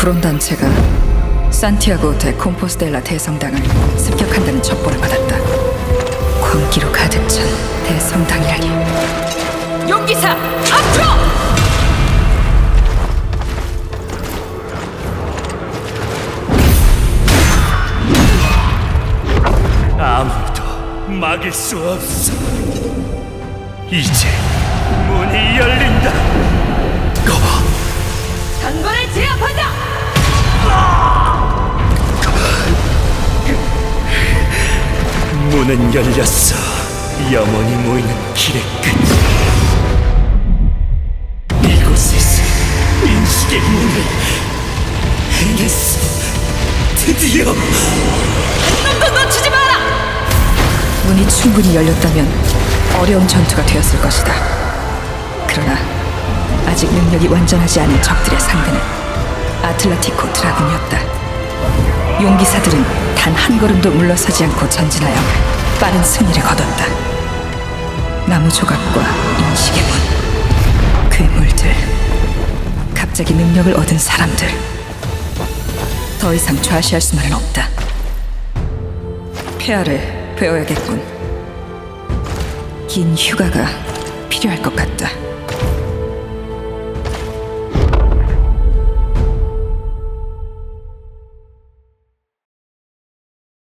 한 불온 단체가 산티아고 데 콤포스텔라 대성당을 습격한다는 첩보를 받았다. 광기로 가득 찬 대성당이라니. 용기사 앞으로! 아무도 막을 수 없어. 이제 문은 열렸어. 영원히 모이는 길의 끝. 이곳에서 인식의 문을 해냈어. 드디어. 놈도 놓치지 마라! 문이 충분히 열렸다면 어려운 전투가 되었을 것이다. 그러나 아직 능력이 완전하지 않은 적들의 상대는 아틀라티코 드라군이었다. 용기사들은 단 한 걸음도 물러서지 않고 전진하여 빠른 승리를 거뒀다. 나무 조각과 인식의 문, 괴물들, 갑자기 능력을 얻은 사람들. 더 이상 좌시할 수만은 없다. 폐하를 배워야겠군. 긴 휴가가 필요할 것 같다.